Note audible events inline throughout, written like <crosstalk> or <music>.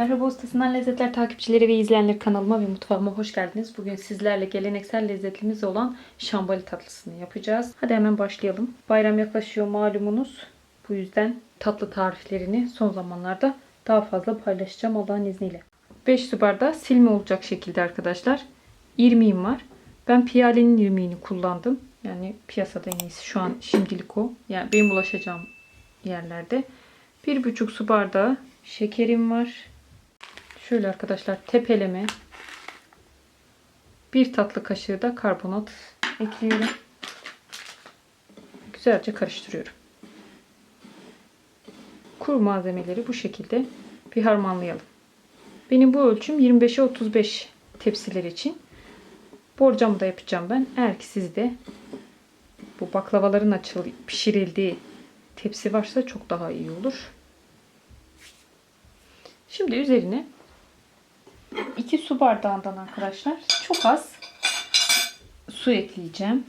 Merhaba Ustasından Lezzetler takipçileri ve izleyenler kanalıma ve mutfağıma hoş geldiniz. Bugün sizlerle geleneksel lezzetlimiz olan şambali tatlısını yapacağız. Hadi hemen başlayalım. Bayram yaklaşıyor malumunuz. Bu yüzden tatlı tariflerini son zamanlarda daha fazla paylaşacağım Allah'ın izniyle. 5 su bardağı silme olacak şekilde arkadaşlar. İrmiğim var. Ben piyalenin irmiğini kullandım. Yani piyasada en iyisi şu an şimdilik o. Yani benim ulaşacağım yerlerde. 1,5 su bardağı şekerim var. Şöyle arkadaşlar tepeleme. Bir tatlı kaşığı da karbonat ekliyorum. Güzelce karıştırıyorum. Kuru malzemeleri bu şekilde bir harmanlayalım. Benim bu ölçüm 25'e 35 tepsiler için. Borcamı da yapacağım ben. Eğer ki sizde bu baklavaların açıl pişirildiği tepsi varsa çok daha iyi olur. Şimdi üzerine 2 su bardağından arkadaşlar çok az su ekleyeceğim.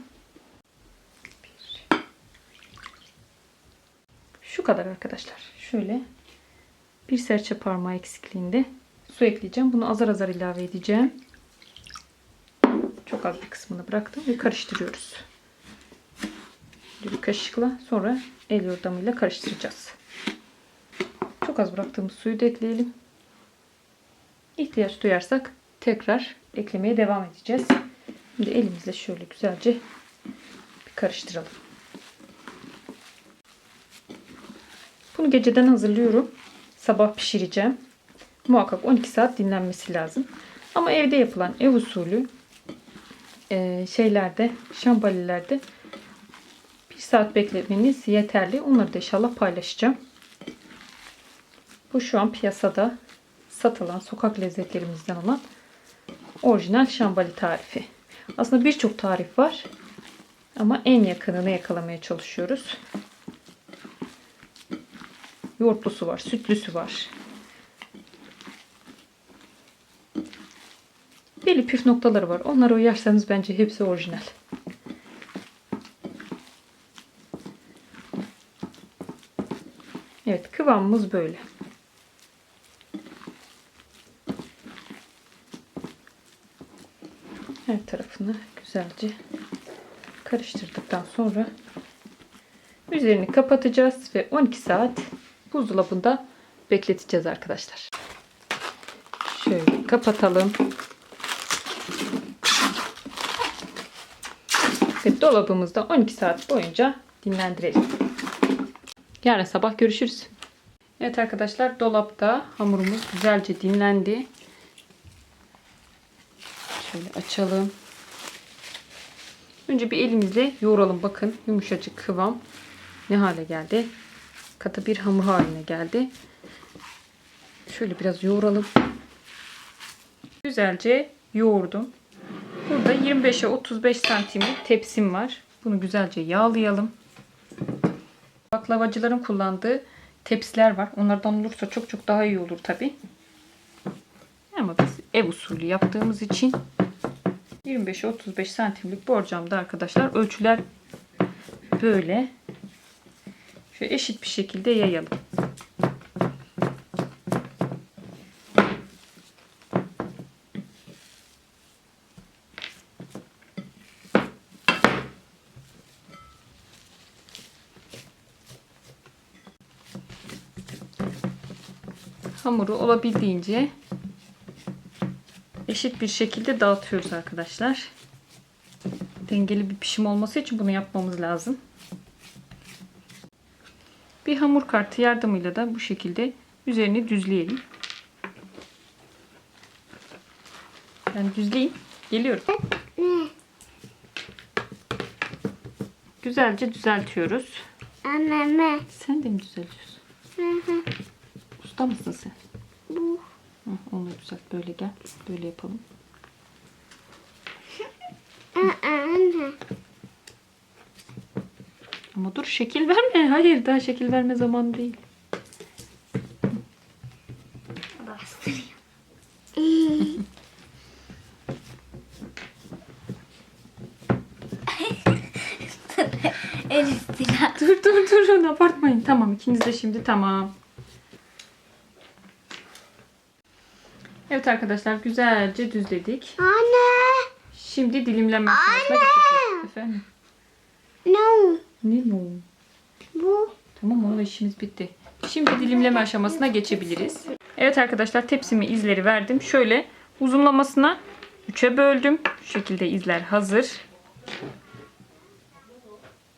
Şu kadar arkadaşlar. Şöyle bir serçe parmağı eksikliğinde su ekleyeceğim. Bunu azar azar ilave edeceğim. Çok az bir kısmını bıraktım ve karıştırıyoruz. Bir kaşıkla sonra el yordamıyla karıştıracağız. Çok az bıraktığımız suyu da ekleyelim. İhtiyaç duyarsak tekrar eklemeye devam edeceğiz. Şimdi elimizle şöyle güzelce bir karıştıralım. Bunu geceden hazırlıyorum. Sabah pişireceğim. Muhakkak 12 saat dinlenmesi lazım. Ama evde yapılan ev usulü e, şeylerde, şambalilerde bir saat beklemeniz yeterli. Onları da inşallah paylaşacağım. Bu şu an piyasada satılan sokak lezzetlerimizden olan orijinal şambali tarifi. Aslında birçok tarif var. Ama en yakınını yakalamaya çalışıyoruz. Yoğurtlusu var, sütlüsü var. Belli püf noktaları var. Onlara uyarsanız bence hepsi orijinal. Evet kıvamımız böyle. Her tarafını güzelce karıştırdıktan sonra üzerini kapatacağız ve 12 saat buzdolabında bekleteceğiz arkadaşlar. Şöyle kapatalım. Ve dolabımızda 12 saat boyunca dinlendirelim. Yarın sabah görüşürüz. Evet arkadaşlar dolapta hamurumuz güzelce dinlendi. Şöyle açalım. Önce bir elimizle yoğuralım. Bakın yumuşacık kıvam ne hale geldi. Katı bir hamur haline geldi. Şöyle biraz yoğuralım. Güzelce yoğurdum. Burada 25'e 35 santimlik tepsim var. Bunu güzelce yağlayalım. Baklavacıların kullandığı tepsiler var. Onlardan olursa çok çok daha iyi olur tabi. Ama biz ev usulü yaptığımız için 25'e 35 santimlik borcamda arkadaşlar ölçüler böyle. Şöyle eşit bir şekilde yayalım. Hamuru olabildiğince eşit bir şekilde dağıtıyoruz arkadaşlar. Dengeli bir pişim olması için bunu yapmamız lazım. Bir hamur kartı yardımıyla da bu şekilde üzerini düzleyelim. Ben düzleyeyim. Geliyorum. Güzelce düzeltiyoruz. Anne. Sen de mi düzeltiyorsun? Hı hı. Usta mısın sen? Bu. Hı, onu düzelt. Böyle gel. Böyle yapalım. <laughs> Ama dur şekil verme. Hayır daha şekil verme zamanı değil. <laughs> <laughs> Dur dur dur abartmayın. Tamam ikiniz de şimdi tamam. Evet arkadaşlar güzelce düzledik. Anne. Şimdi dilimleme aşamasına geçeceğiz. Efendim? No. Ne bu? Bu. Tamam onunla işimiz bitti. Şimdi dilimleme aşamasına geçebiliriz. Evet arkadaşlar tepsimi izleri verdim. Şöyle uzunlamasına 3'e böldüm. Şu şekilde izler hazır.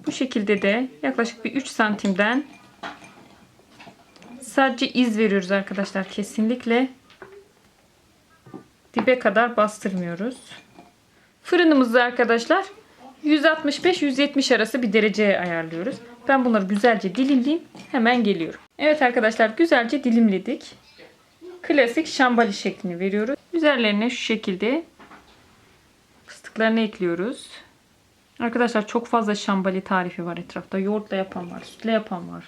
Bu şekilde de yaklaşık bir 3 santimden sadece iz veriyoruz arkadaşlar. Kesinlikle dibe kadar bastırmıyoruz. Fırınımızı arkadaşlar 165-170 arası bir dereceye ayarlıyoruz. Ben bunları güzelce dilimleyeyim. Hemen geliyorum. Evet arkadaşlar güzelce dilimledik. Klasik şambali şeklini veriyoruz. Üzerlerine şu şekilde fıstıklarını ekliyoruz. Arkadaşlar çok fazla şambali tarifi var etrafta. Yoğurtla yapan var, sütle yapan var.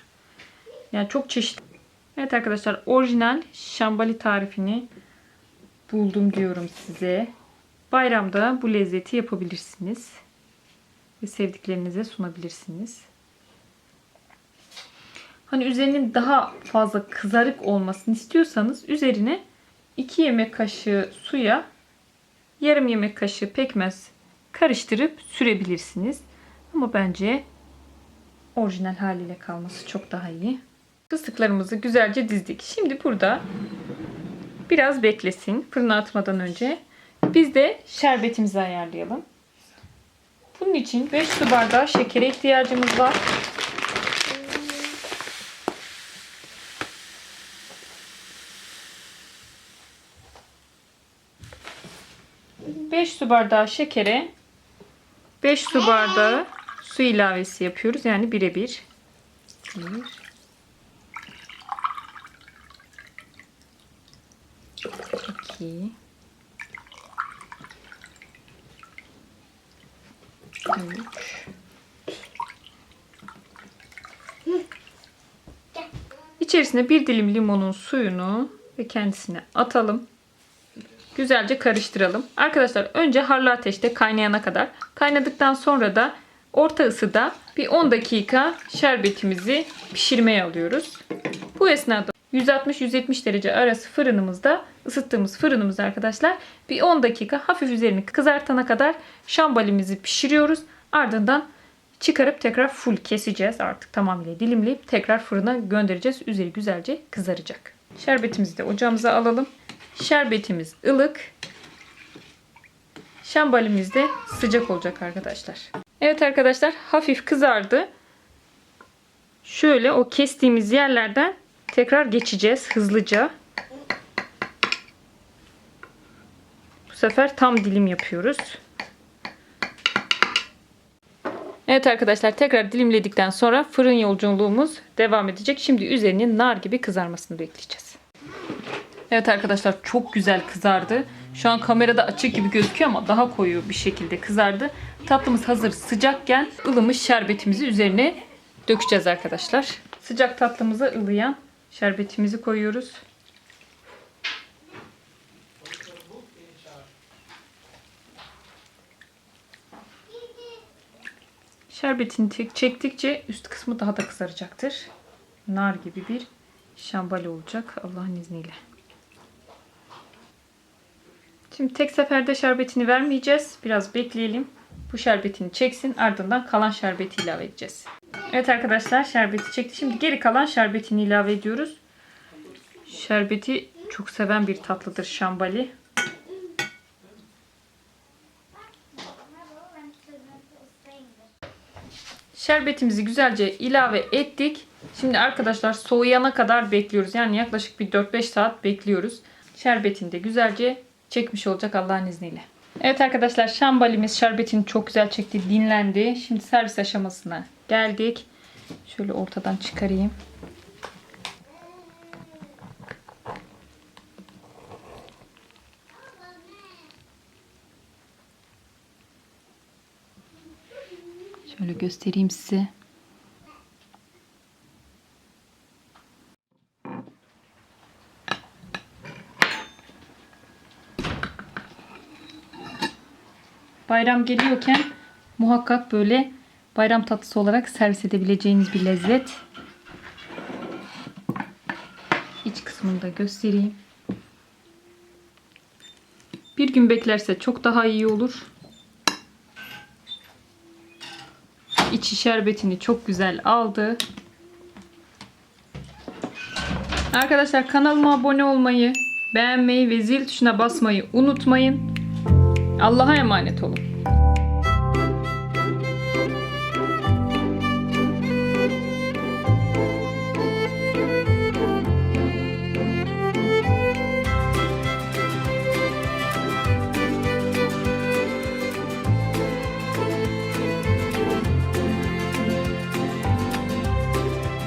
Yani çok çeşitli. Evet arkadaşlar orijinal şambali tarifini buldum diyorum size. Bayramda bu lezzeti yapabilirsiniz. Ve sevdiklerinize sunabilirsiniz. Hani üzerinin daha fazla kızarık olmasını istiyorsanız üzerine 2 yemek kaşığı suya yarım yemek kaşığı pekmez karıştırıp sürebilirsiniz. Ama bence orijinal haliyle kalması çok daha iyi. Fıstıklarımızı güzelce dizdik. Şimdi burada biraz beklesin fırına atmadan önce. Biz de şerbetimizi ayarlayalım. Bunun için 5 su bardağı şekere ihtiyacımız var. 5 su bardağı şekere 5 su bardağı su ilavesi yapıyoruz. Yani birebir. 1 2 3 İçerisine bir dilim limonun suyunu ve kendisine atalım. Güzelce karıştıralım. Arkadaşlar önce harlı ateşte kaynayana kadar. Kaynadıktan sonra da orta ısıda bir 10 dakika şerbetimizi pişirmeye alıyoruz. Bu esnada 160-170 derece arası fırınımızda ısıttığımız fırınımızda arkadaşlar bir 10 dakika hafif üzerini kızartana kadar şambalimizi pişiriyoruz. Ardından çıkarıp tekrar full keseceğiz. Artık tamamıyla dilimleyip tekrar fırına göndereceğiz. Üzeri güzelce kızaracak. Şerbetimizi de ocağımıza alalım. Şerbetimiz ılık. Şambalimiz de sıcak olacak arkadaşlar. Evet arkadaşlar hafif kızardı. Şöyle o kestiğimiz yerlerden tekrar geçeceğiz hızlıca. Bu sefer tam dilim yapıyoruz. Evet arkadaşlar tekrar dilimledikten sonra fırın yolculuğumuz devam edecek. Şimdi üzerinin nar gibi kızarmasını bekleyeceğiz. Evet arkadaşlar çok güzel kızardı. Şu an kamerada açık gibi gözüküyor ama daha koyu bir şekilde kızardı. Tatlımız hazır sıcakken ılımış şerbetimizi üzerine dökeceğiz arkadaşlar. Sıcak tatlımıza ılıyan şerbetimizi koyuyoruz. Şerbetini tek- çektikçe üst kısmı daha da kızaracaktır. Nar gibi bir şambali olacak Allah'ın izniyle. Şimdi tek seferde şerbetini vermeyeceğiz. Biraz bekleyelim. Bu şerbetini çeksin. Ardından kalan şerbeti ilave edeceğiz. Evet arkadaşlar şerbeti çekti. Şimdi geri kalan şerbetini ilave ediyoruz. Şerbeti çok seven bir tatlıdır şambali. Şerbetimizi güzelce ilave ettik. Şimdi arkadaşlar soğuyana kadar bekliyoruz. Yani yaklaşık bir 4-5 saat bekliyoruz. Şerbetini de güzelce çekmiş olacak Allah'ın izniyle. Evet arkadaşlar şambalimiz şerbetini çok güzel çekti. Dinlendi. Şimdi servis aşamasına geldik. Şöyle ortadan çıkarayım. Şöyle göstereyim size. Bayram geliyorken muhakkak böyle bayram tatlısı olarak servis edebileceğiniz bir lezzet. İç kısmını da göstereyim. Bir gün beklerse çok daha iyi olur. İçi şerbetini çok güzel aldı. Arkadaşlar kanalıma abone olmayı, beğenmeyi ve zil tuşuna basmayı unutmayın. Allah'a emanet olun.